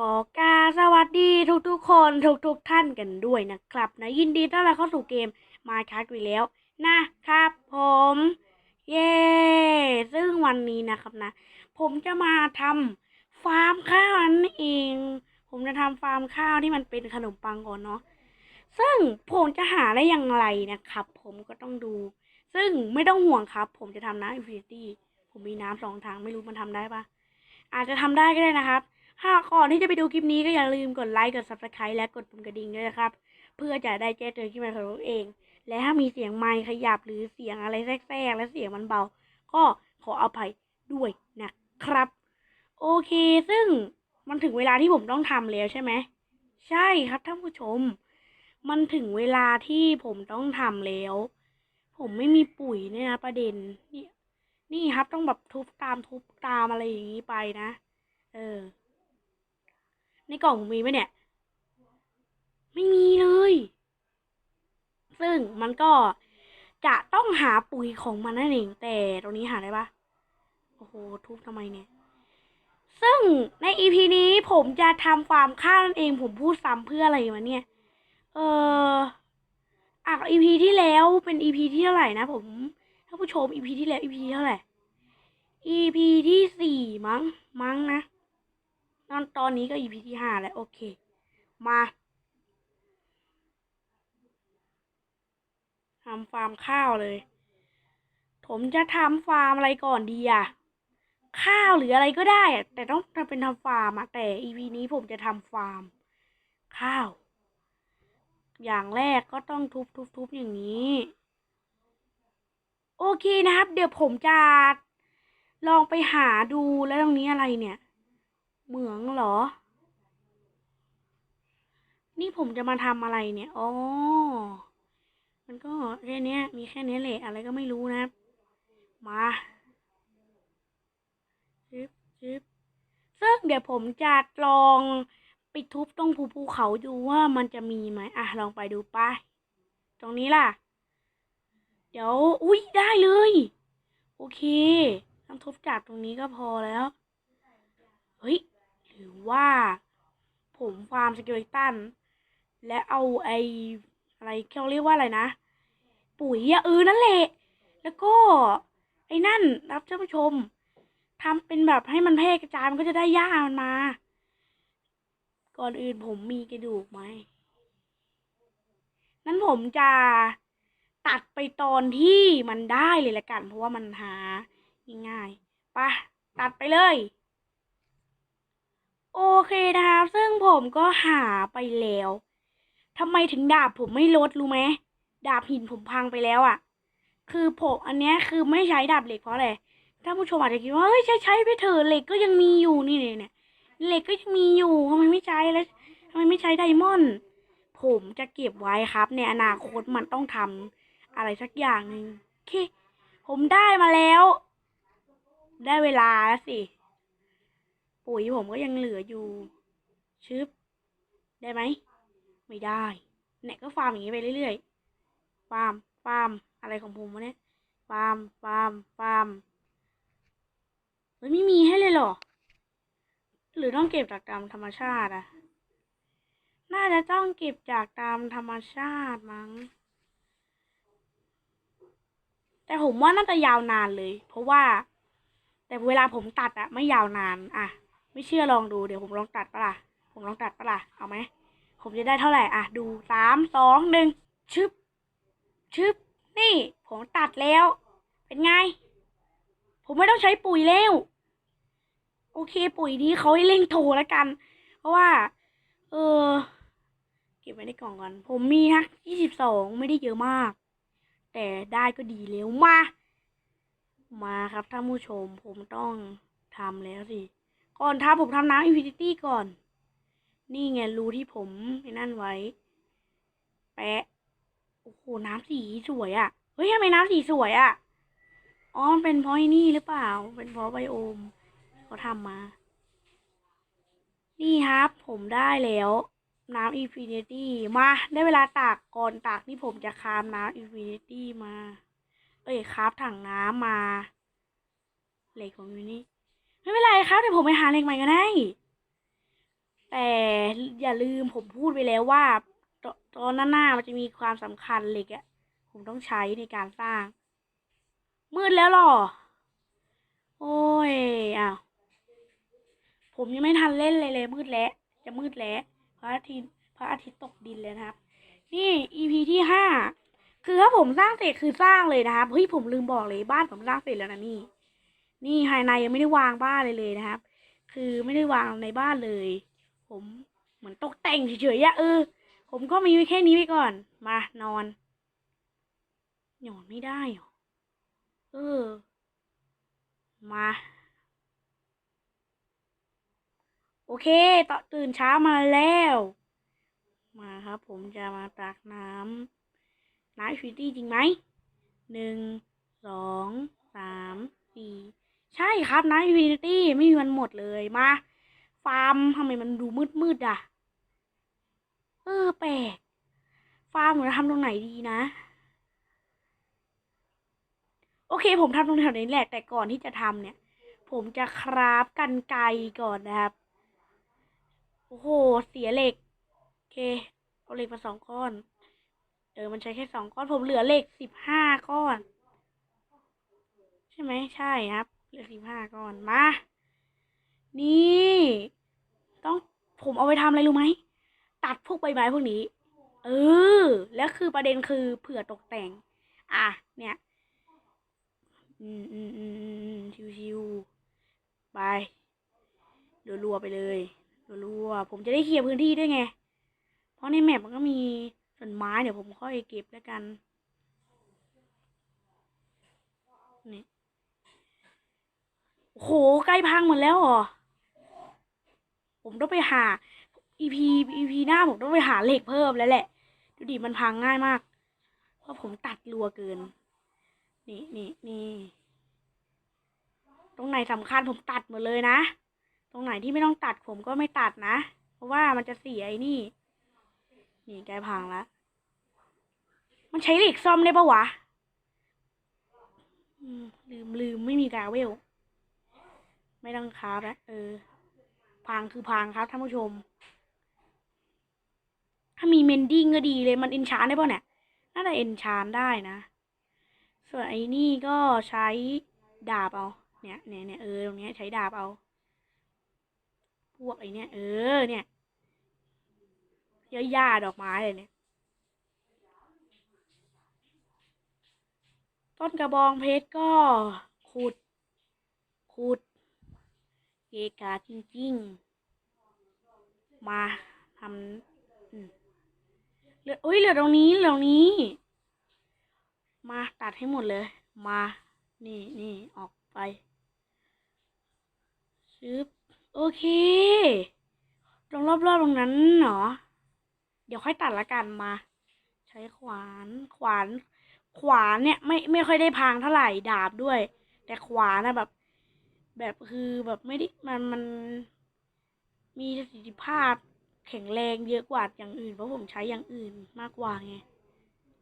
ขอกาสวัสดีทุกๆคนทุกๆท่านกันด้วยนะครับนะยินดีต้อนรับเข้าสู่เกมมาคักอีกแล้วนะครับผมเย้ซึ่งวันนี้นะครับนะ ผมจะมาทำฟาร์มข้าวนั่นเอง ผมจะทำฟาร์มข้าวที่มันเป็นขนมปังก่อนเนาะซึ่งผมจะหาได้อย่างไรนะครับ ผมก็ต้องดู ซึ่งไม่ต้องห่วงครับ ผมจะทำน้ำอินฟินิตี้ผมมีน้ำสองถังไม่รู้มันทำได้ปะอาจจะทำได้ก็ได้นะครับ ถ้าก่อนที่จะไปดูคลิปนี้ก็อย่าลืมกดไลค์ กด subscribe และกดปุ่มกระดิ่งด้วยนะครับ เพื่อจะได้แจ้งเตือนคลิปใหม่ของเราเอง และถ้ามีเสียงไมค์ขยับหรือเสียงอะไรแทรกๆ และเสียงมันเบา ก็ขออภัยด้วยนะครับ โอเค ซึ่งมันถึงเวลาที่ผมต้องทำแล้วใช่ไหม ใช่ครับท่านผู้ชม มันถึงเวลาที่ผมต้องทำแล้ว ผมไม่มีปุ๋ยเนี่ยนะประเด็นนี่นี่ครับต้องแบบทุบตามทุบตามอะไรอย่างนี้ไปนะ เออ ในกล่องผมมีไหมเนี่ย ไม่มีเลย ซึ่งมันก็จะต้องหาปุ๋ยของมันนั่นเองแต่ตรงนี้หาได้ปะโอ้โหทุบทำไมเนี่ย ซึ่งในอีพีนี้ผมจะทำฟาร์มข้าวนั่นเองผมพูดซ้ำเพื่ออะไรวะเนี่ย เอออะอีพีที่แล้วเป็นอีพีที่เท่าไหร่นะผมถ้าผู้ชมอีพีที่แล้วอีพีเท่าไหร่ EP ที่สี่มั้ง มั้งนะ ตอนตอนนี้ก็ EP ที่ห้าแล้วโอเค มาทำฟาร์มข้าวเลย ผมจะทำฟาร์มอะไรก่อนดีอะข้าวหรืออะไรก็ได้อะแต่ต้องทำเป็นทำฟาร์มอะแต่ EP นี้ผมจะทำฟาร์ม ข้าว อย่างแรกก็ต้องทุบทุบทุบอย่างนี้ โอเคนะครับ เดี๋ยวผมจะลองไปหาดูแล้วตรงนี้อะไรเนี่ย เหมืองเหรอ นี่ผมจะมาทำอะไรเนี่ย อ๋อ มันก็แค่เนี้ยมีแค่เนี้แหละอะไรก็ไม่รู้นะ มาจึ๊บจึ๊บซึ่งเดี๋ยวผมจะลองไปทุบตรงภูภูเขาดูว่ามันจะมีไหมอะ ลองไปดูไป ตรงนี้ล่ะ เดี๋ยว อุ้ยได้เลย โอเคทำทุบจากตรงนี้ก็พอแล้ว เฮ้ย หรือว่า ผมฟาร์มสเกเลตันและเอาไออะไรเขาเรียกว่าอะไรนะ ปุ๋ยอะเออนั่นแหละ แล้วก็ไอ้นั่นรับท่านผู้ชมทำเป็นแบบให้มันแพร่กระจายมันก็จะได้หญ้ามันมา ก่อนอื่นผมมีกระดูกไหมนั้นผมจะตัดไปตอนที่มันได้เลยละกัน เพราะว่ามันหาง่ายๆปะตัดไปเลย โอเคนะครับซึ่งผมก็หาไปแล้วทำไมถึงดาบผมไม่ลดรู้ไหมดาบหินผมพังไปแล้วอะ่ะ คือผมอันเนี้ยคือไม่ใช้ดาบเหล็กเพราะอะไรถ้าผู้ชมอาจจะคิดว่าเฮ้ยใช้ใช้ไปเถอะเหล็กก็ยังมีอยู่นี่เนี่ยเนี่ยเหล็กก็ยังมีอยู่ทำไมไม่ใช้แล้วทำไมไม่ใช้ไดมอนด์ผมจะเก็บไว้ครับในอนาคตมันต้องทำอะไรสักอย่างหนึ่งโอเค ผมได้มาแล้ว ได้เวลาแล้วสิ ปุ๋ยผมก็ยังเหลืออยู่ ชึบ ได้ไหม ไม่ได้เนี่ยก็ฟาร์มอย่างนี้ไปเรื่อยๆ ฟาร์ม ฟาร์ม อะไรของผมวะเนี่ย ฟาร์ม ฟาร์ม ฟาร์มเฮ้ยไม่มีให้เลยเหรอ หรือต้องเก็บจากตามธรรมชาติอะน่าจะต้องเก็บจากตามธรรมชาติมั้ง แต่ผมว่าน่าจะยาวนานเลย เพราะว่า แต่เวลาผมตัดอะไม่ยาวนานอะ ไม่เชื่อลองดูเดี๋ยวผมลองตัดปะล่ะผมลองตัดปะล่ะเอาไหมผมจะได้เท่าไหร่อะดูสามสองหนึ่งชึบชึบนี่ ผมตัดแล้ว เป็นไง ผมไม่ต้องใช้ปุ๋ยแล้ว โอเค ปุ๋ยนี้เขาให้เร่งโทรแล้วกัน เพราะว่า เออเก็บไว้ในกล่องก่อน ผมมีนะยี่สิบสองไม่ได้เยอะมาก แต่ได้ก็ดีแล้วมา มาครับท่านผู้ชม ผมต้องทำแล้วสิ ก่อนทำผมทำน้ำอินฟินิตี้ก่อน นี่ไงรูที่ผมไอ้นั่นไว้ แปะ โอ้โห น้ำสีสวยอะ่ะ เฮ้ยทำไมน้ำสีสวยอะ่ะ อ๋อมันเป็นเพราะนี่หรือเปล่า เป็นเพราะไบโอมเขาทำมา นี่ครับ ผมได้แล้ว น้ำอินฟินิตี้มา ได้เวลาตากก่อนตากที่ผมจะคามน้ำอินฟินิตี้มา เอ้ยครับถังน้ำมา เหล็กผมอยู่นี่ ไม่เป็นไรครับเดี๋ยวผมไปหาเหล็กใหม่ก็ได้แต่อย่าลืมผมพูดไปแล้วว่าตตอนหน้าหน้ามันจะมีความสำคัญเหล็กอะผมต้องใช้ในการสร้าง มืดแล้วหรอ โอ้ยอ้าวผมยังไม่ทันเล่นเลยเลย มืดแล้ว จะมืดแล้วพระอาทิตย์พระอาทิตย์ตกดินเลยนะครับ นี่ EP ที่ห้าคือถ้าผมสร้างเสร็จคือสร้างเลยนะครับเฮ้ยผมลืมบอกเลยบ้านผมสร้างเสร็จแล้วนะนี่ นี่ภายในยังไม่ได้วางบ้านเลยเลยนะครับ คือไม่ได้วางในบ้านเลย ผมเหมือนตกแต่งเฉยๆอะเออ ผมก็มีแค่นี้ไว้ก่อน มานอนนอนไม่ได้หรอเออ มาโอเคตอตื่นเช้ามาแล้ว มาครับผมจะมาตักน้ำน้ำฟิตี้จริงไหมหนึ่งสองสามสี่ ใช่ครับน้ำอินฟินิตี้ไม่มีวันหมดเลยมา ฟาร์มทำไมมันดูมืดมืดๆอะ เออแปลก ฟาร์มผมจะทำตรงไหนดีนะ โอเค ผมทำตรงแถวนี้แหละแต่ก่อนที่จะทำเนี่ย ผมจะคราฟกันไกก่อนนะครับ โอ้โห เสียเหล็ก โอเค เอาเหล็กมาสองก้อน เออ มันใช้แค่สองก้อน ผมเหลือเหล็กสิบห้าก้อน ใช่ไหมใช่ครับ เหลือสิบห้าก้อนมา นี่ ต้องผมเอาไปทำอะไรรู้ไหม ตัดพวกใบไม้พวกนี้ เออ แล้วคือประเด็นคือเผื่อตกแต่ง อะ เนี่ย อืมอืมอืมอืมอืมชิวๆไปรัวๆไปเลยรัวๆผมจะได้เคลียร์พื้นที่ด้วยไง เพราะในแมปมันก็มีต้นไม้เดี๋ยวผมค่อยเก็บแล้วกัน โหใกล้พังหมดแล้วหรอ ผมต้องไปหา EP EP หน้าผมต้องไปหาเหล็กเพิ่มแล้วแหละ ดูดิมันพังง่ายมาก เพราะผมตัดรัวเกิน นี่นี่นี่ตรงไหนสำคัญผมตัดหมดเลยนะ ตรงไหนที่ไม่ต้องตัดผมก็ไม่ตัดนะ เพราะว่ามันจะเสียไอ้นี่ นี่ใกล้พังแล้ว มันใช้เหล็กซ่อมได้ปะวะลืมลืมไม่มีกาเวล ไม่ต้องคราฟแล้วเออพังคือพังครับท่านผู้ชม ถ้ามีเมนดิ้งก็ดีเลยมันเอนชานได้ป่ะเนี่ยน่าจะเอนชานได้นะ ส่วนไอ้นี่ก็ใช้ดาบเอา เนี่ยเนี่ยเนี่ยเออตรงเนี้ยใช้ดาบเอา พวกไอ้เนี่ยเออเนี่ยเยอะย่าดอกไม้เลยเนี่ย ต้นกระบองเพชรก็ขุด ขุด เกกาจริงๆ มาทำเหลืออุ้ยเหลือตรงนี้เหลือตรงนี้ มาตัดให้หมดเลย มา นี่นี่ออกไปชึบโอเค ตรงรอบๆตรงนั้นเหรอเดี๋ยวค่อยตัดละกันมา ใช้ขวานขวาน ขวานเนี่ย ไม่ไม่ค่อยได้พังเท่าไหร่ดาบด้วย แต่ขวานนะแบบ แบบคือแบบไม่ได้มันมันมีประสิทธิภาพแข็งแรงเยอะกว่าอย่างอื่นเพราะผมใช้อย่างอื่นมากกว่าไง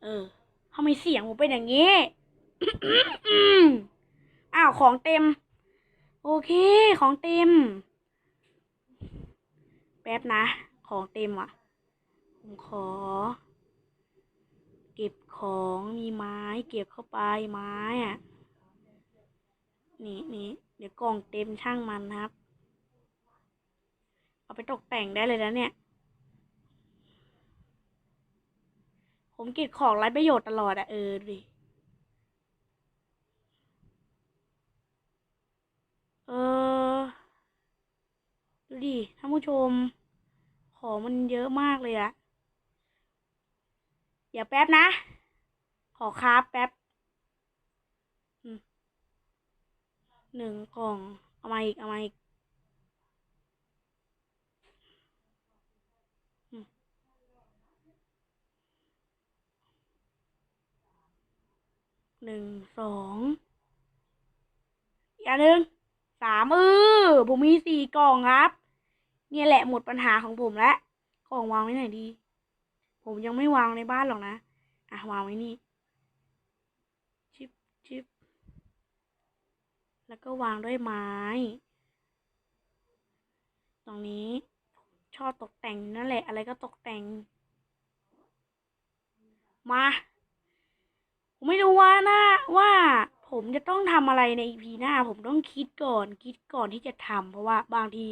เออทำไมเสียงผมเป็นอย่างนี้อ้าวของเต็ม โอเค ของเต็ม แป๊บนะ ของเต็มอะ ผมขอ เก็บของมีไม้ เก็บเข้าไปไม้อะ นี่นี่ เดี๋ยวกล่องเต็มช่างมันนะครับ เอาไปตกแต่งได้เลยนะเนี่ย ผมเก็บของไร้ประโยชน์ตลอดอะเออดิเออ ดูดิท่านผู้ชม ของมันเยอะมากเลยอะเดี๋ยวแป๊บนะ ขอคราฟแป๊บอืม หนึ่งกล่อง เอามาอีก เอามาอีก หนึ่งสองอีกอันหนึ่งสามเออผมมีสี่กล่องครับ เนี่ยแหละหมดปัญหาของผมแล้วกล่องวางไว้ไหนดี ผมยังไม่วางในบ้านหรอกนะ อะ วางไว้นี่ ชิปชิป แล้วก็วางด้วยไม้ ตรงนี้ชอบตกแต่งนั่นแหละ อะไรก็ตกแต่ง มา ผมไม่รู้ว่านะว่าผมจะต้องทำอะไรในอีพีหน้า ผมต้องคิดก่อน คิดก่อนที่จะทำเพราะว่าบางที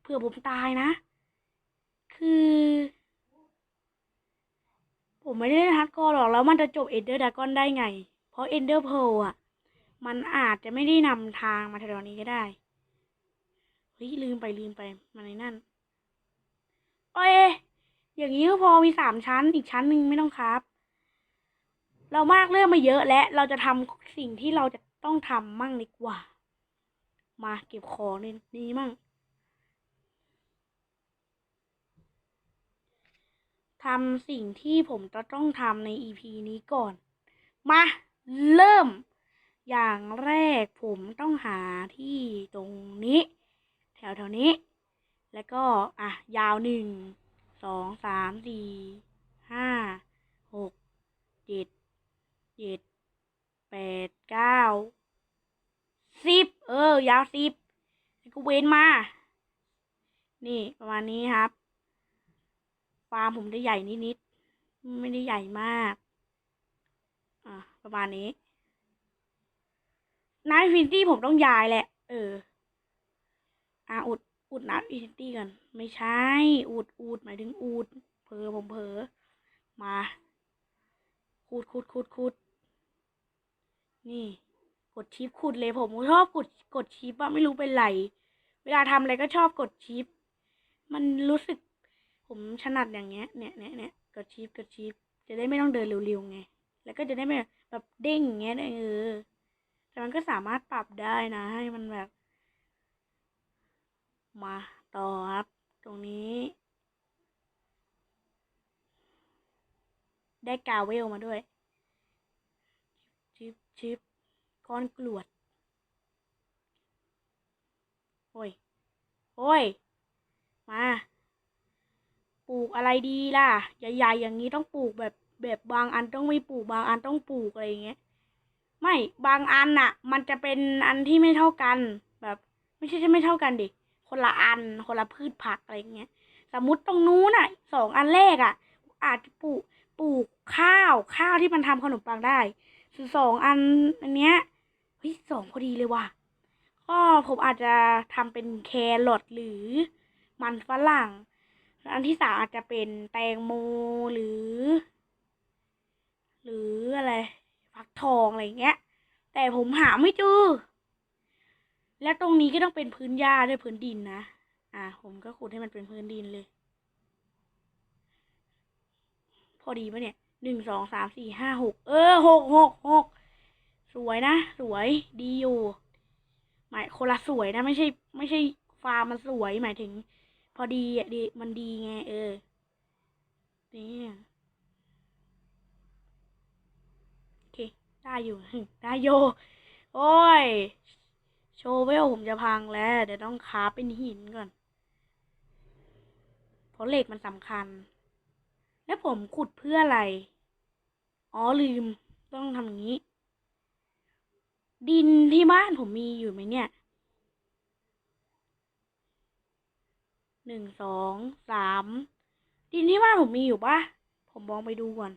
เผื่อผมตายนะ คือ ผมไม่ได้ฮาร์ดคอร์หรอกแล้วมันจะจบเอนเดอร์ดากอนได้ไง เพราะเอนเดอร์เพลอะ มันอาจจะไม่ได้นำทางมาแถวนี้ก็ได้ เฮ้ย ลืมไปลืมไปมาในนั่น โอ้ย อย่างนี้ก็พอมีสามชั้น อีกชั้นหนึ่งไม่ต้องครับ เรามากเรื่องมาเยอะและเราจะทำสิ่งที่เราจะต้องทำมั่งดีกว่า มาเก็บของในนี้มั่งทำสิ่งที่ผมจะต้องทำใน EP นี้ก่อน มา เริ่ม อย่างแรกผมต้องหาที่ตรงนี้ แถวแถวนี้ แล้วก็ อะ ยาวหนึ่งสองสามสี่ห้าหกเจ็ดเจ็ดแปดเก้าสิบเออ ยาวสิบแล้วก็เว้นมา นี่ประมาณนี้ครับฟาร์มผมได้ใหญ่นิดๆไม่ได้ใหญ่มาก อะ ประมาณนี้ น้ำอินฟินิตี้ผมต้องย้ายแหละ เออ อะอุด อุดน้ำอินฟินิตี้กัน ไม่ใช่ อุด อุดหมายถึงอุดเผลอผมเผลอมาขุดขุดขุดขุด นี่ กดชิปขุดเลยผมชอบกด กดชิปอะไม่รู้เป็นไร เวลาทำอะไรก็ชอบกดชิป มันรู้สึก ผมถนัดอย่างเงี้ย เนี่ยเนี่ยเนี่ยกดชิปกดชิป จะได้ไม่ต้องเดินเร็วๆไง แล้วก็จะได้ไม่แบบเด้งอย่างเงี้ยเออ แต่มันก็สามารถปรับได้นะ ให้มันแบบ มาต่อครับ ตรงนี้ ได้กาเวลมาด้วย ชิปชิปก้อนกรวด โอ้ย โอ้ย มาปลูกอะไรดีล่ะ ใหญ่ๆอย่างนี้ต้องปลูกแบบแบบบางอันต้องไม่ปลูกบางอันต้องปลูกอะไรอย่างเงี้ย ไม่บางอันน่ะ มันจะเป็นอันที่ไม่เท่ากัน แบบ ไม่ใช่จะไม่เท่ากันดิคนละอันคนละพืชผักอะไรอย่างเงี้ย สมมติตรงนู้นน่ะสองอันแรกอะ อาจจะปลูกปลูกข้าวข้าวที่มันทำขนมปังได้ส่วนสองอันอันเนี้ยเฮ้ยสองพอดีเลยว่ะก็ผมอาจจะทำเป็นแครอทหรือมันฝรั่ง อันที่สามอาจจะเป็นแตงโมหรือ หรืออะไร ฟักทองอะไรเงี้ย แต่ผมหาไม่เจอ แล้วตรงนี้ก็ต้องเป็นพื้นหญ้าด้วยพื้นดินนะ อะผมก็ขุดให้มันเป็นพื้นดินเลย พอดีปะเนี่ยหนึ่งสองสามสี่ห้าหกเออหกหกหกสวยนะ สวยดีอยู่หมายคนละสวยนะ ไม่ใช่ ไม่ใช่ฟาร์มมันสวยหมายถึง พอดีอะดีมันดีไง เออนี่โอเค ได้อยู่ ได้โย โอ้ย โชเวลผมจะพังแล้ว เดี๋ยวต้องคาเป็นหินก่อน เพราะเหล็กมันสำคัญ แล้วผมขุดเพื่ออะไร อ๋อลืม ต้องทำอย่างนี้ ดินที่บ้านผมมีอยู่ไหมเนี่ยหนึ่งสองสามดินที่บ้านผมมีอยู่ปะผมมองไปดูก่อน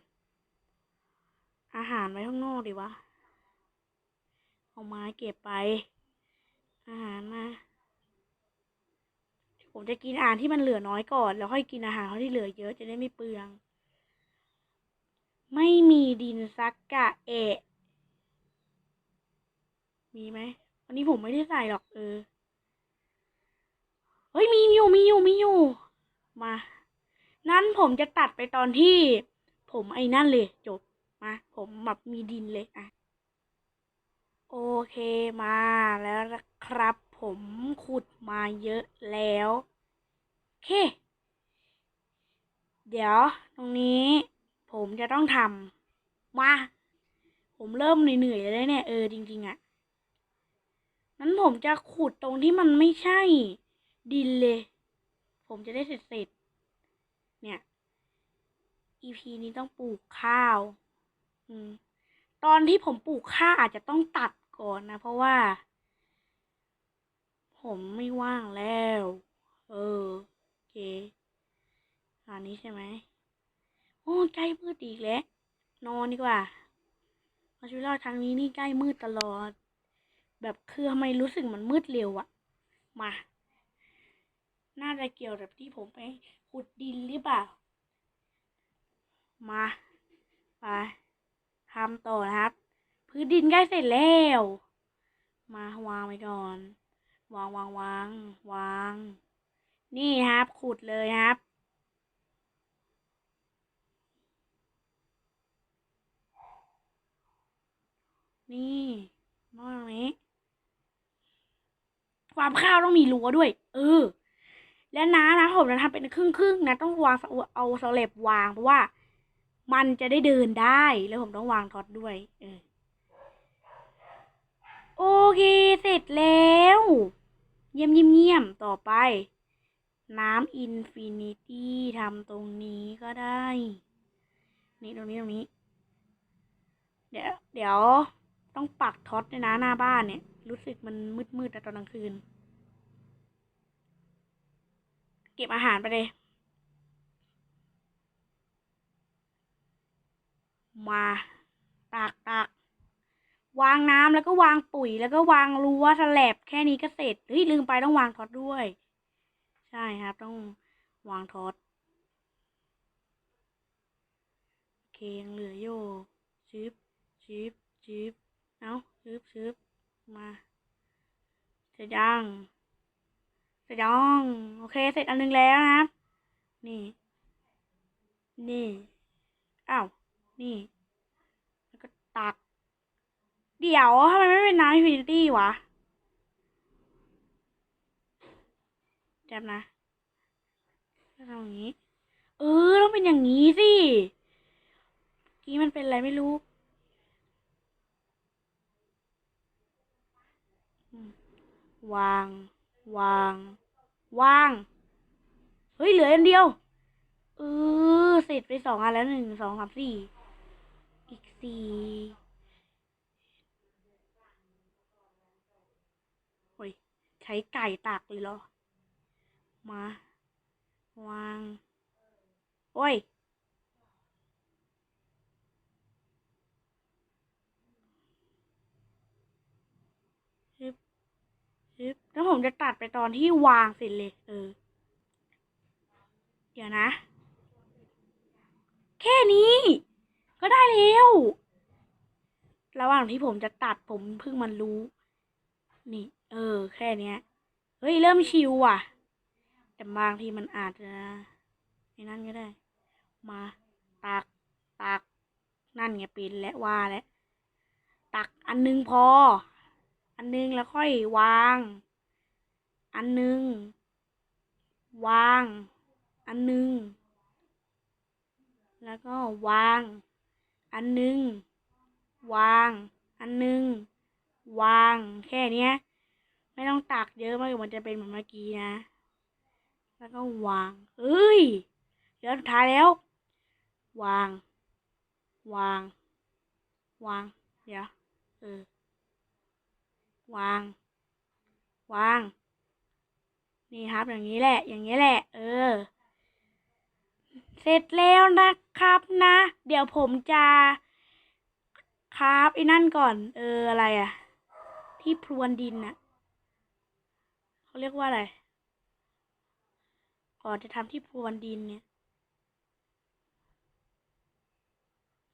อาหารไว้ข้างนอกดีวะ เอาไม้เก็บไป อาหารมา ผมจะกินอาหารที่มันเหลือน้อยก่อน แล้วค่อยกินอาหารที่เหลือเยอะจะได้ไม่เปลือง ไม่มีดินซักกะเอะมีไหมวันนี้ผมไม่ได้ใส่หรอกเออ เฮ้ยมีอยู่มีอยู่มีอยู่ มา นั้นผมจะตัดไปตอนที่ ผมไอ้นั่นเลยจบ มา ผมแบบมีดินเลยอะ โอเคมาแล้วนะครับ ผมขุดมาเยอะแล้วโอเค เดี๋ยวตรงนี้ ผมจะต้องทำมา ผมเริ่มเหนื่อยๆแล้วเนี่ย เออจริง ๆอะนั้นผมจะขุดตรงที่มันไม่ใช่ ดินเลย ผมจะได้เสร็จๆเนี่ย EP นี้ต้องปลูกข้าว ตอนที่ผมปลูกข้าอาจจะต้องตัดก่อนนะ เพราะว่า ผมไม่ว่างแล้ว เออโอเคางนี้ใช่ไหมโอ้ใกล้มืดอีกแล้ว นอนดีกว่ามาชีวิตรอดครั้งนี้นี่ใกล้มืดตลอด แบบคือทำไมรู้สึกมันมืดเร็วอะมา น่าจะเกี่ยวกับที่ผมไปขุดดินหรือเปล่า มา ไป ทำต่อนะครับ พื้นดินใกล้เสร็จแล้ว มาวางไว้ก่อน วางวางวางวาง นี่ครับ ขุดเลยครับนี่นอกจากนี้ ความข้าวต้องมีรั้วด้วย เออ และน้ำนะผมจะทำเป็นครึ่งครึ่งนะ ต้องวางเอาสเลบวางเพราะว่า มันจะได้เดินได้แล้วผมต้องวางท็อตด้วย เออ โอเค เสร็จแล้ว เยี่ยมเยี่ยมเยี่ยมต่อไป น้ำอินฟินิตี้ทำตรงนี้ก็ได้ นี่ตรงนี้ตรงนี้ เดี๋ยว เดี๋ยวต้องปักท็อตด้วยนะหน้าบ้านเนี่ย รู้สึกมันมืดมืดๆอะตอนกลางคืน เก็บอาหารไปเลย มาตักตักวางน้ำแล้วก็วางปุ๋ยแล้วก็วางรั้วสแลบแค่นี้ก็เสร็จเฮ้ยลืมไปต้องวางท็อตด้วย ใช่ครับ ต้องวางท็อตโอเคยังเหลืออยู่ชิบชิบชิบเอาชิบชิบมาเสร็จยังเสร็จยังโอเค เสร็จอันหนึงแล้วนะครับ นี่ นี่อ้าว นี่ แล้วก็ตัก เดี๋ยวทำไมไม่เป็นน้ำอินฟินิตี้วะแจบนะทำอย่างนี้ เออต้องเป็นอย่างนี้สิกี้มันเป็นอะไรไม่รู้วาง วาง วาง เฮ้ย เหลืออันเดียว เออเสร็จไปสองอันแล้วหนึ่งสองสามสี่ สี่โอ้ย ใช้ไก่ตักเลยเหรอ มา วาง โอ้ยชึบชึบ แล้วผมจะตัดไปตอนที่วางเสร็จเลย เออ เดี๋ยวนะ แค่นี้ ก็ได้แล้ว ระหว่างที่ผมจะตัดผมเพิ่งมันรู้ นี่ เออ แค่เนี้ย เฮ้ย เริ่มชิวอะ แต่บางทีมันอาจจะไอ้นั่นก็ได้ มาตักตักนั่นไงป็นและว่าแล้วตักอันนึงพอ อันนึงแล้วค่อยวาง อันนึง วาง อันนึง แล้วก็วาง อันนึง วาง อันนึง วาง แค่เนี้ย ไม่ต้องตักเยอะมากมันจะเป็นเหมือนเมื่อกี้นะ แล้วก็วางเอ้ยเดี๋ยวสุดท้ายแล้ว วาง วาง วาง เดี๋ยว เออ วาง วาง นี่ครับ อย่างนี้แหละ อย่างนี้แหละ เออ เสร็จแล้วนะครับนะ เดี๋ยวผมจะครับไอ้นั่นก่อน เอออะไรอะที่พรวนดินน่ะเขาเรียกว่าอะไรก่อนจะทำที่พรวนดินเนี่ย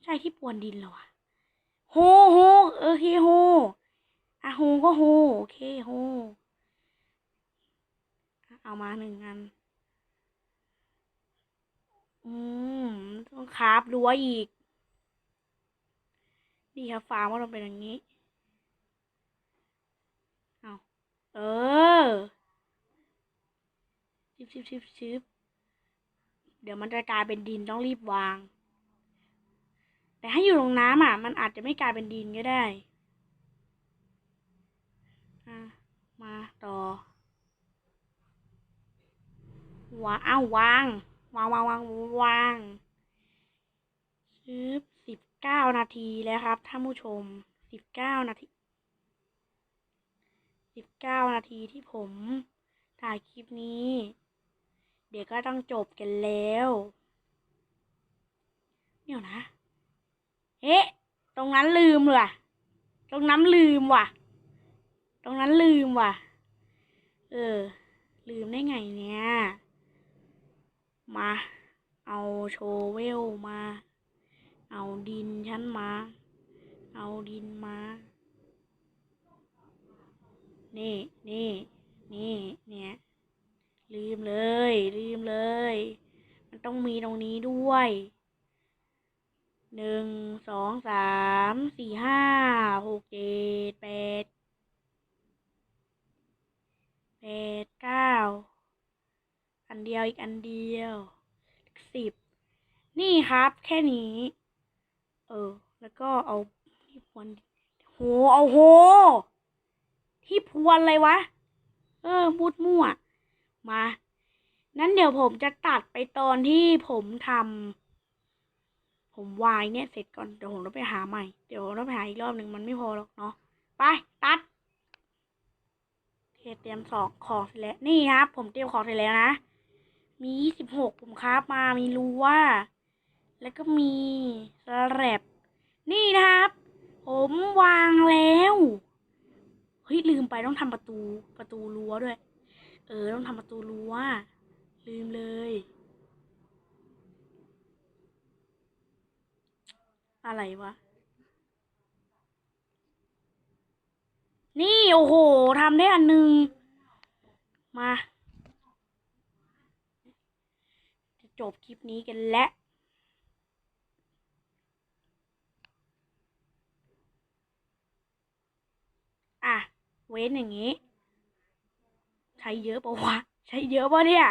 ใช่ที่พรวนดินเหรอวะโฮโฮโอเคโฮอะโฮก็โฮโอเคโฮเอามาหนึ่งอัน อืม ต้องคาบรั้วอีก นี่ครับฟาร์มว่าเราเป็นอย่างนี้ เอาเออชิบชิบชิบชิบเดี๋ยวมันจะกลายเป็นดินต้องรีบวาง แต่ให้อยู่ตรงน้ำอะ มันอาจจะไม่กลายเป็นดินก็ได้อะมาต่อวางอ้าววาง วางวางวางวางชึบสิบเก้านาทีแล้วครับท่านผู้ชมสิบเก้านาทีสิบเก้านาทีที่ผมถ่ายคลิปนี้ เดี๋ยวก็ต้องจบกันแล้ว เดี๋ยวนะเอ๊ะตรงนั้นลืมว่ะตรงนั้นลืมว่ะ ตรงนั้นลืมว่ะ เออ ลืมได้ไงเนี่ย มา เอาโชเวลมา เอาดินฉันมา เอาดินมา นี่นี่นี่เนี่ยลืมเลย ลืมเลย มันต้องมีตรงนี้ด้วยหนึ่งสองสามสี่ห้าหกเจ็ดแปดแปดเก้า อันเดียวอีกอันเดียวสิบนี่ครับ แค่นี้ เออ แล้วก็เอาที่พวนโหเอาโห ที่พวนเลยวะ เออพูดมั่ว มา นั้นเดี๋ยวผมจะตัดไปตอนที่ผมทำผมวายเนี่ยเสร็จก่อน เดี๋ยวผมต้องไปหาใหม่ เดี๋ยวผมต้องไปหาอีกรอบหนึ่งมันไม่พอหรอกเนาะ ไป ตัดเเตรียมสองของเสร็จแล้ว นี่ครับ ผมเตรียมของเสร็จแล้วนะ มียี่สิบหกผมคราฟมามีรูว่า แล้วก็มีสแลบนี่นะครับ ผมวางแล้วเฮ้ยลืมไปต้องทำประตูประตูรั้วด้วย เออต้องทำประตูรั้วลืมเลยอะไรวะ นี่ โอ้โห ทำได้อันหนึง มา จบคลิปนี้กันแล้วอะ เว้นอย่างนี้ ใช้เยอะปะวะ ใช้เยอะปะเนี่ย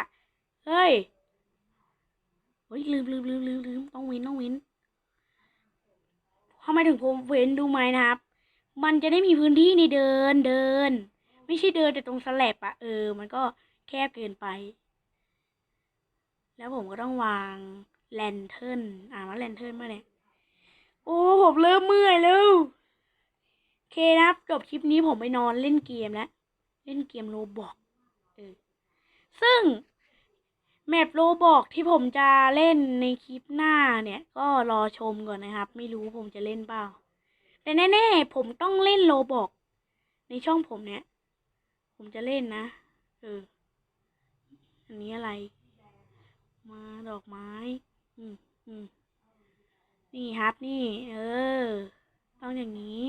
เฮ้ย เฮ้ย ลืมลืมลืมลืมลืมต้องเว้นต้องเว้นทำไมถึงผมเว้นดูไหมนะครับ มันจะได้มีพื้นที่ในเดินเดิน ไม่ใช่เดินแต่ตรงสแลบอะเออ มันก็แคบเกินไป แล้วผมก็ต้องวางแลนเทิร์นอ่านว่าแลนเทิร์นมาเนี่ยโอ้ผมเริ่มเมื่อยแล้วโอเคนะครับจบคลิปนี้ผมไปนอนเล่นเกมแล้ว เล่นเกมโรบอกเออซึ่งแมปโรบอกที่ผมจะเล่นในคลิปหน้าเนี่ย ก็รอชมก่อนนะครับ ไม่รู้ผมจะเล่นเปล่า แต่แน่ๆผมต้องเล่นโรบอกในช่องผมเนี่ย ผมจะเล่นนะ เออ อันนี้อะไร มาดอกไม้ อืมอืมนี่ครับนี่ เออ ต้องอย่างนี้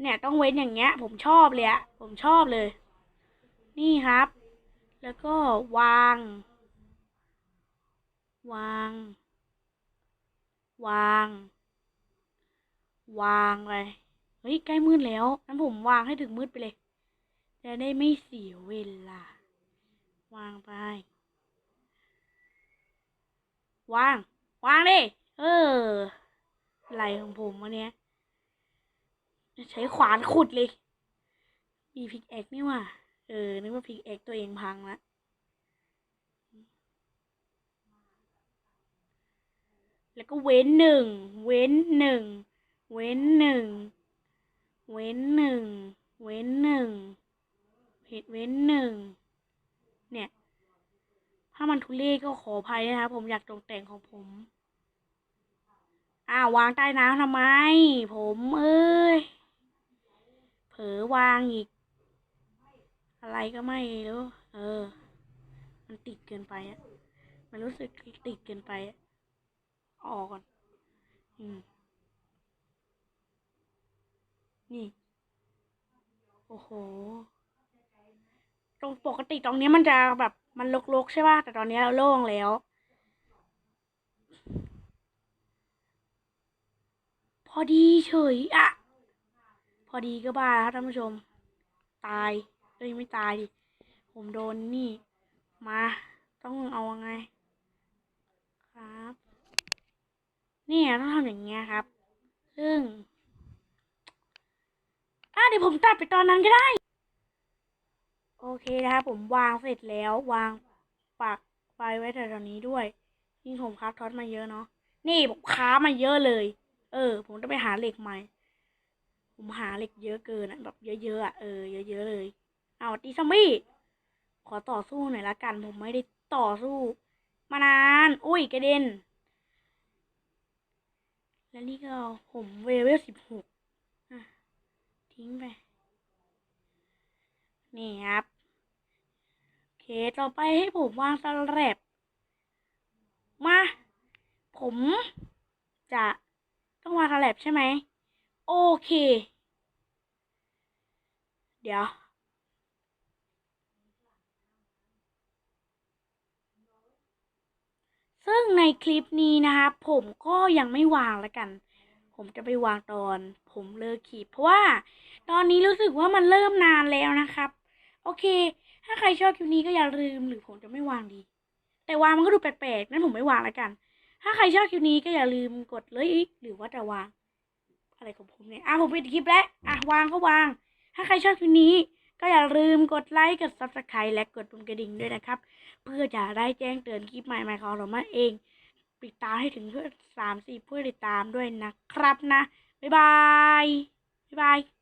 เนี่ยต้องเว้นอย่างเงี้ย ผมชอบเลยอะผมชอบเลย นี่ครับ แล้วก็วาง วาง วาง วางไปเฮ้ยใกล้มืดแล้วงั้นผมวางให้ถึงมืดไปเลย จะได้ไม่เสียเวลา วางไป วาง วางดิเอออะไรของผมวะเนี้ยใช้ขวานขุดเลย มีพิกแอคนี่ว่ะเออ นึกว่าพิกแอคตัวเองพังละแล้วก็เว้นหนึ่ง เว้นหนึ่ง เว้นหนึ่ง เว้นหนึ่ง เว้นหนึ่งเพจเว้นหนึ่ง เนี่ย ถ้ามันทุเรศก็ขออภัยนะครับผมอยากตกแต่งของผม อ้าววางใต้น้ำทำไม ผมเอ้ย เผลอวางอีก อะไรก็ไม่รู้เออ มันติดเกินไปอะมันรู้สึกติดเกินไปอะออกก่อนอืมนี่ โอ้โห ตรงปกติตรงนี้มันจะแบบ มันรกๆใช่ป่ะแต่ตอนนี้เราโล่งแล้ว พอดีเฉยอะพอดีก็บ้าครับท่านผู้ชม ตายเอ้ยไม่ตายดิ ผมโดนนี่มา ต้องเอาไง ครับนี่ต้องทำอย่างเงี้ยครับ ซึ่งอะเดี๋ยวผมตัดไปตอนนั้นก็ได้ โอเคนะครับผมวางเสร็จแล้ววางปักไฟไว้แถวๆนี้ด้วยนี่ผมคราฟท็อตมาเยอะเนาะนี่ผมครามาเยอะเลย เออ ผมต้องไปหาเหล็กใหม่ ผมหาเหล็กเยอะเกินอะแบบเยอะๆอะเออเยอะๆเลยเอาตีซอมบี้ขอต่อสู้หน่อยละกัน ผมไม่ได้ต่อสู้ มานาน อุ้ยกระเด็น และนี่ก็ผมเวลสิบหกทิ้งไป นี่ครับ โอเค ต่อไปให้ผมวางสลับมา ผมจะต้องวางสลับใช่ไหม โอเค เดี๋ยวซึ่งในคลิปนี้นะครับผมก็ยังไม่วางแล้วกัน ผมจะไปวางตอน ผมเลิกคลิปเพราะว่า ตอนนี้รู้สึกว่ามันเริ่มนานแล้วนะครับ โอเค ถ้าใครชอบคลิปนี้ก็อย่าลืมหรือผมจะไม่วางดี แต่วางมันก็ดูแปลกๆนั้นผมไม่วางแล้วกัน ถ้าใครชอบคลิปนี้ก็อย่าลืมกดเลยอีกหรือว่าจะวาง อะไรของผมเนี่ยอะผมปิดคลิปแล้วอะวางก็วาง ถ้าใครชอบคลิปนี้ ก็อย่าลืมกดไลค์กด subscribe และกดปุ่มกระดิ่งด้วยนะครับ เพื่อจะได้แจ้งเตือนคลิปใหม่ๆของเรามาเองติดตามให้ถึงเพื่อนสามสี่เพื่อติดตามด้วยนะครับนะบ๊ายบายบ๊ายบาย